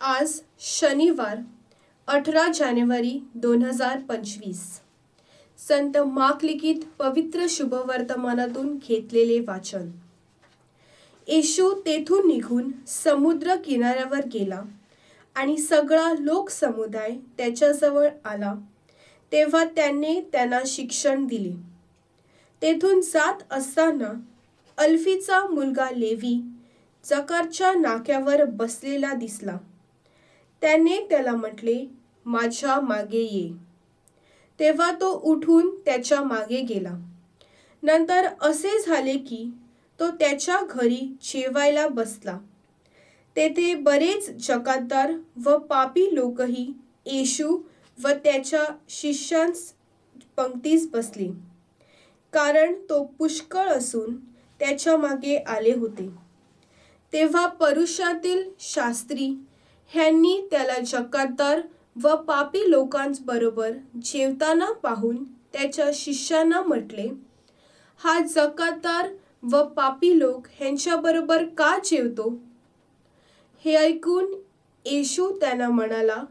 आज शनिवार अठरा जानेवारी दोन हजार पंचवीस. संत माक लिखित पवित्र शुभवर्तमानातून घेतलेले वाचन. येशू तेथून निघून समुद्र किनाऱ्यावर गेला आणि सगळा लोकसमुदाय त्याच्याजवळ आला. तेव्हा त्याने त्यांना शिक्षण दिले. तेथून जात असताना अल्फीचा मुलगा लेवी जकारच्या नाक्यावर बसलेला दिसला. त्याने त्याला म्हटले माझ्या मागे ये. तेव्हा तो उठून त्याच्यामागे गेला. नंतर असे झाले की तो त्याच्या घरी जेवायला बसला. तेथे बरेच जकातदार व पापी लोकही येशू व त्याच्या शिष्यांस पंक्तीस बसले. कारण तो पुष्कळ असून त्याच्यामागे आले होते. तेव्हा परुषातील शास्त्री ह्यांनी त्याला जकातार व पापी लोकांबरोबर जेवताना पाहून त्याच्या शिष्यांना म्हटले हा जकातार व पापी लोक ह्यांच्याबरोबर का जेवतो? हे ऐकून येशू त्यांना म्हणाला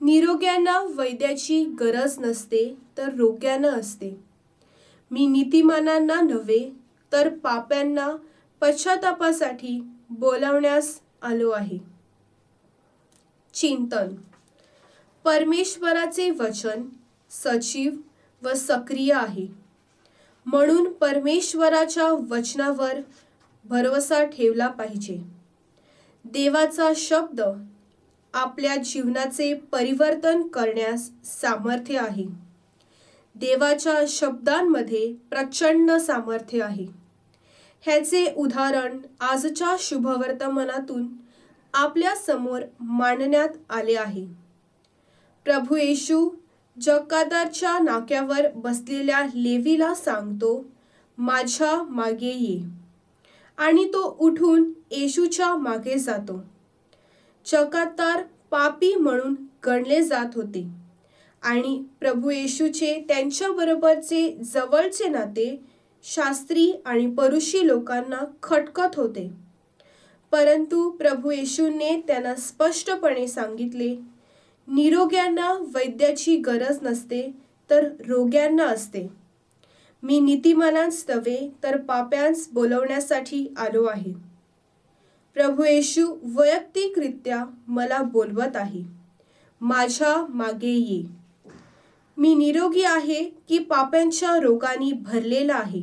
निरोग्यांना वैद्याची गरज नसते तर रोग्यांना असते. मी नीतिमानांना नव्हे तर पाप्यांना पश्चातापासाठी बोलावण्यास आलो आहे. चिंतन. परमेश्वराचे वचन सजीव व सक्रिय आहे. म्हणून परमेश्वराच्या वचनावर भरवसा ठेवला पाहिजे. देवाचा शब्द आपल्या जीवनाचे परिवर्तन करण्यास सामर्थ्य आहे. देवाच्या शब्दांमध्ये प्रचंड सामर्थ्य आहे. ह्याचे उदाहरण आजच्या शुभवर्तमानातून आपल्यासमोर मांडण्यात आले आहे. प्रभू येशू जकादारच्या नाक्यावर बसलेल्या लेवीला सांगतो माझ्या मागे ये. आणि तो उठून येशूच्या मागे जातो. चकातार पापी म्हणून गणले जात होते. आणि प्रभू येशूचे त्यांच्याबरोबरचे जवळचे नाते शास्त्री आणि परुषी लोकांना खटकत होते. परंतु प्रभू येशूने त्यांना स्पष्टपणे सांगितले निरोग्यांना वैद्याची गरज नसते तर रोग्यांना असते. मी नीतिमानांस नव्हे तर पाप्यांस बोलवण्यासाठी आलो आहे. प्रभू येशू वैयक्तिकरित्या मला बोलवत आहे. माझ्या मागे ये. मी निरोगी आहे की पाप्यांच्या रोगाने भरलेला आहे.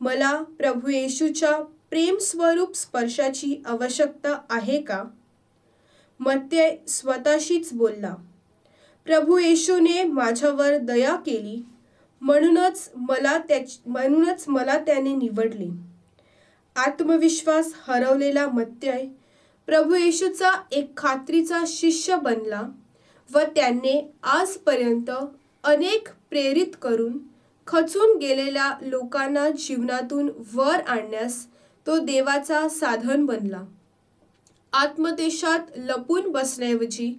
मला प्रभू येशूच्या प्रेमस्वरूप स्पर्शाची आवश्यकता आहे का? मत्य स्वतःशीच बोलला. प्रभू येशूने माझ्यावर दया केली म्हणूनच मला त्या म्हणूनच मला त्याने निवडले. आत्मविश्वास हरवलेला मत्यय प्रभू येशूचा एक खात्रीचा शिष्य बनला व त्याने आजपर्यंत अनेक प्रेरित करून खचून गेलेल्या लोकांना जीवनातून वर आणण्यास तो देवाचा साधन बनला. आत्मदेशात लपून बसण्याऐवजी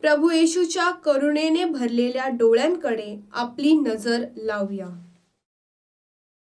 प्रभू येशूच्या करुणेने भरलेल्या डोळ्यांकडे आपली नजर लावूया.